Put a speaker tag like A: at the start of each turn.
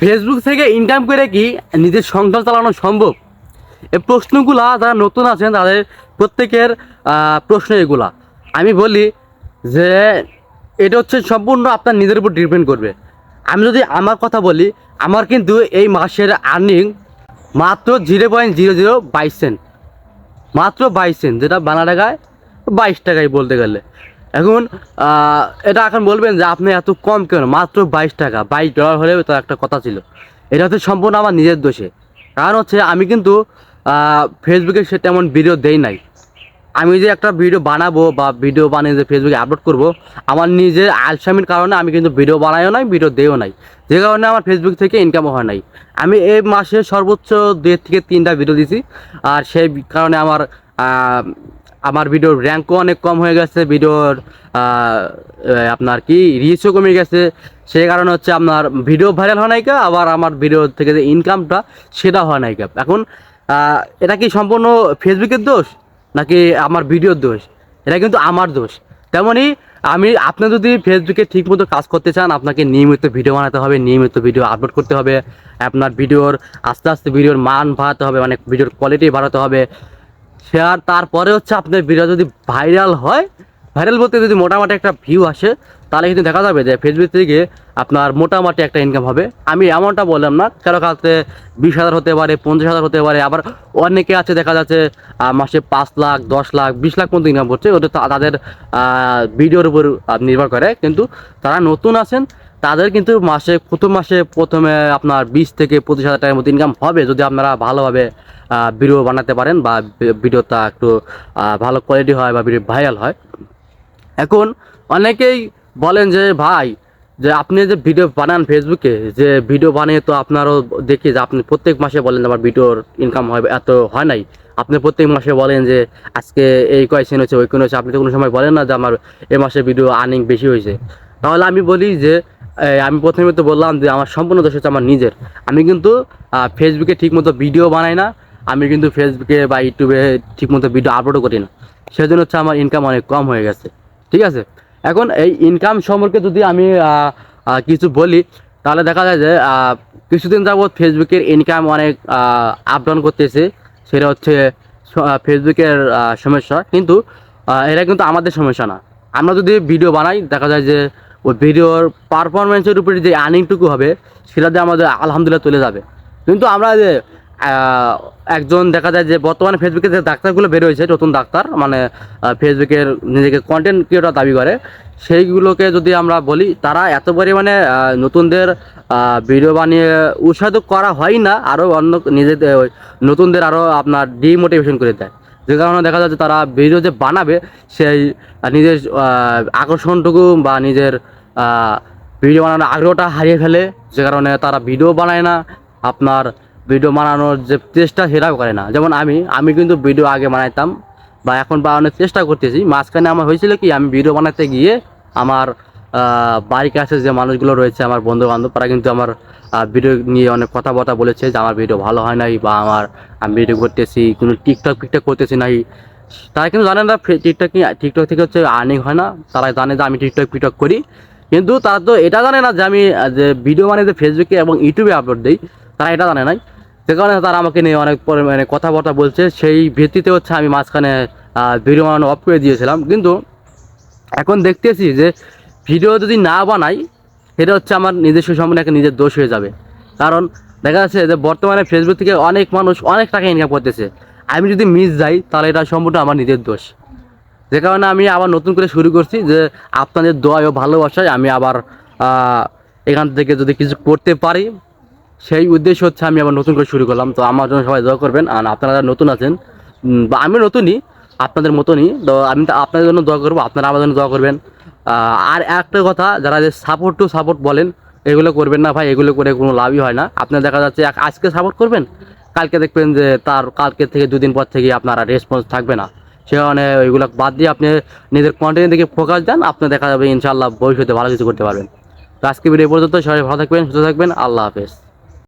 A: Facebook থেকে income করে কি নিজের সংসার চালানো সম্ভব? এই প্রশ্নগুলা যারা নতুন আছেন, তাদের প্রত্যেকের প্রশ্ন এগুলা। আমি বলি যে এটা হচ্ছে সম্পূর্ণ আপনার নিজের উপর ডিপেন্ড করবে। আমি যদি আমার কথা বলি, আমার কিন্তু এই মাসের আর্নিং মাত্র জিরো পয়েন্ট জিরো জিরো বাইশ সেন্ট মাত্র বাইশ সেন্ট যেটা বাংলা টাকায় বাইশ টাকায় বলতে গেলে। এখন এটা এখন বলবেন যে আপনি এত কম কেন? মাত্র বাইশ টাকা, বাইশ ডলার হলেও তো একটা কথা ছিল। এটা হচ্ছে সম্পূর্ণ আমার নিজের দোষে। কারণ হচ্ছে আমি কিন্তু ফেসবুকে সে তেমন ভিডিও দেই নাই। আমি যে একটা ভিডিও বানাবো বা ভিডিও বানিয়ে যে ফেসবুকে আপলোড করব, আমার নিজের আলসামির কারণে আমি কিন্তু ভিডিও বানাইও নাই ভিডিও দেও নাই। যে কারণে আমার ফেসবুক থেকে ইনকামও হয় নাই। আমি এই মাসে সর্বোচ্চ দেড় থেকে তিনটা ভিডিও দিছি, আর সেই কারণে আমার আমার ভিডিওর র্যাঙ্কও অনেক কম হয়ে গেছে, ভিডিওর আপনার কি রিচও কমে গেছে। সেই কারণে হচ্ছে আপনার ভিডিও ভাইরাল হয় নাইকা আবার আমার ভিডিও থেকে যে ইনকামটা সেটা হয় নাইকা এখন এটা কি সম্পূর্ণ ফেসবুকের দোষ, নাকি আমার ভিডিওর দোষ? এটা কিন্তু আমার দোষ। তেমনই আমি, আপনি যদি ফেসবুকে ঠিকমতো কাজ করতে চান, আপনাকে নিয়মিত ভিডিও বানাতে হবে, নিয়মিত ভিডিও আপলোড করতে হবে, আপনার ভিডিওর আস্তে আস্তে ভিডিওর মান বাড়াতে হবে মানে ভিডিওর কোয়ালিটি বাড়াতে হবে। আর তারপরে হচ্ছে আপনার ভিডিও যদি ভাইরাল হয় ভাইরাল বলতে যদি মোটামুটি একটা ভিউ আসে, তাহলে কিন্তু দেখা যাবে যে ফেসবুক থেকে আপনার মোটামুটি একটা ইনকাম হবে। আমি এমনটা বললাম না, কারও কাছে বিশ হাজার হতে পারে, পঞ্চাশ হাজার হতে পারে, আবার অনেকে আছে দেখা যাচ্ছে মাসে পাঁচ লাখ, দশ লাখ, বিশ লাখ পর্যন্ত ইনকাম করছে ওটা তাদের ভিডিওর উপর নির্ভর করে। কিন্তু তারা নতুন আছেন তাদের কিন্তু মাসে, প্রথম মাসে প্রথমে আপনার বিশ থেকে পঁচিশ হাজার টাকার মতো ইনকাম হবে যদি আপনারা ভালোভাবে ভিডিও বানাতে পারেন বা ভিডিওটা একটু ভালো কোয়ালিটি হয় বা ভিডিও ভাইরাল হয়। এখন অনেকেই বলেন যে, ভাই, যে আপনি যে ভিডিও বানান ফেসবুকে যে ভিডিও বানিয়ে তো আপনারও দেখি যে আপনি প্রত্যেক মাসে বলেন আমার ভিডিওর ইনকাম হয়, এত হয় নাই। আপনি প্রত্যেক মাসে বলেন যে, আজকে এই কয়েকশন হয়েছে, ওই কোন হচ্ছে আপনি তো কোনো সময় বলেন না যে আমার এ মাসে ভিডিও আর্নিং বেশি হয়েছে। তাহলে আমি বলি যে আমি প্রথমে তো বললাম যে আমার সম্পূর্ণ দোষ হচ্ছে আমার নিজের। আমি কিন্তু ফেসবুকে ঠিকমতো ভিডিও বানাই না। আমি কিন্তু ফেসবুকে বা ইউটিউবে ঠিকমতো ভিডিও আপলোডও করি না। সেজন্য হচ্ছে আমার ইনকাম অনেক কম হয়ে গেছে। ঠিক আছে? এখন এই ইনকাম সম্পর্কে যদি আমি কিছু বলি, তাহলে দেখা যায় যে কিছুদিন যাবৎ ফেসবুকের ইনকাম অনেক আপ ডাউন করতেছে। সেটা হচ্ছে ফেসবুকের সমস্যা। কিন্তু এটা কিন্তু আমাদের সমস্যা না। আমরা যদি ভিডিও বানাই, দেখা যায় যে ওই ভিডিওর পারফরমেন্সের উপরে যে আর্নিংটুকু হবে, সেটা দিয়ে আমাদের আলহামদুলিল্লাহ চলে যাবে। কিন্তু আমরা যে একজন দেখা যায় যে বর্তমানে ফেসবুকে যে ডাক্তারগুলো বের হয়েছে নতুন ডাক্তার মানে ফেসবুকের নিজেকে কন্টেন্ট ক্রিয়েটর দাবি করে, সেইগুলোকে যদি আমরা বলি, তারা এত পরিমাণে নতুনদের ভিডিও বানিয়ে উৎসাহিত করা হয় না আরও অন্য নিজেদের নতুনদের আরও আপনার ডিমোটিভেশন করে দেয়। যে কারণে দেখা যাচ্ছে তারা ভিডিও যে বানাবে, সেই নিজের আকর্ষণটুকু বা নিজের ভিডিও বানানোর আগ্রহটা হারিয়ে ফেলে। যে কারণে তারা ভিডিও বানায় না, আপনার ভিডিও বানানোর যে চেষ্টা সেটাও করে না। যেমন আমি আমি কিন্তু ভিডিও আগে বানাইতাম বা এখন বানানোর চেষ্টা করতেছি। মাঝখানে আমার হয়েছিল কি, আমি ভিডিও বানাতে গিয়ে আমার বাড়ির কাছে যে মানুষগুলো রয়েছে আমার বন্ধু বান্ধব তারা কিন্তু আমার ভিডিও নিয়ে অনেক কথাবার্তা বলেছে যে আমার ভিডিও ভালো হয় নাই বা আমার, আমি ভিডিও করতেছি, কোনো টিকটক ফিকটক করতেছি নাই। তারা কিন্তু জানে না টিকটক টিকটক থেকে হচ্ছে আর্নিং হয় না। তারা জানে যে আমি টিকটক ফিকটক করি। কিন্তু তারা তো এটা জানে না যে আমি যে ভিডিও মানে যে ফেসবুকে এবং ইউটিউবে আপলোড দিই, তারা এটা জানে নাই। সে কারণে তারা আমাকে নিয়ে অনেক পরিমাণে কথাবার্তা বলছে। সেই ভিত্তিতে হচ্ছে আমি মাঝখানে ভিডিও বানানো অফ করে দিয়েছিলাম। কিন্তু এখন দেখতেছি যে ভিডিও যদি না বানাই, সেটা হচ্ছে আমার নিজস্ব সম্পূর্ণ একটা নিজের দোষ হয়ে যাবে। কারণ দেখা যাচ্ছে যে বর্তমানে ফেসবুক থেকে অনেক মানুষ অনেক টাকা ইনকাম করতেছে। আমি যদি মিস যাই, তাহলে এটা সম্পূর্ণ আমার নিজের দোষ। যে কারণে আমি আবার নতুন করে শুরু করছি যে আপনাদের দোয়া ও ভালোবাসায় আমি আবার এখান থেকে যদি কিছু করতে পারি, সেই উদ্দেশ্য হচ্ছে আমি আবার নতুন করে শুরু করলাম। তো আমার জন্য সবাই দোয়া করবেন। আর আপনারা নতুন আছেন বা আমি নতুনই, আপনাদের মতনই, তো আমি আপনাদের জন্য দোয়া করব, আপনারা আমার জন্য দোয়া করবেন। আর একটা কথা, যারা যে সাপোর্ট টু সাপোর্ট বলেন, এগুলো করবেন না ভাই, এগুলো করে কোনো লাভই হয় না। আপনার দেখা যাচ্ছে এক- আজকে সাপোর্ট করবেন, কালকে দেখবেন যে তার কালকে থেকে দুদিন পর থেকে আপনারা রেসপন্স থাকবে না। সে কারণে ওইগুলো বাদ দিয়ে আপনি নিজের কন্টেন্টের দিকে ফোকাস দেন আপনি দেখা যাবে ইনশাআল্লাহ ভবিষ্যতে ভালো কিছু করতে পারবেন। তো আজকে ভিডিও পর্যন্ত, সবাই ভালো থাকবেন, সুস্থ থাকবেন, আল্লাহ হাফেজ।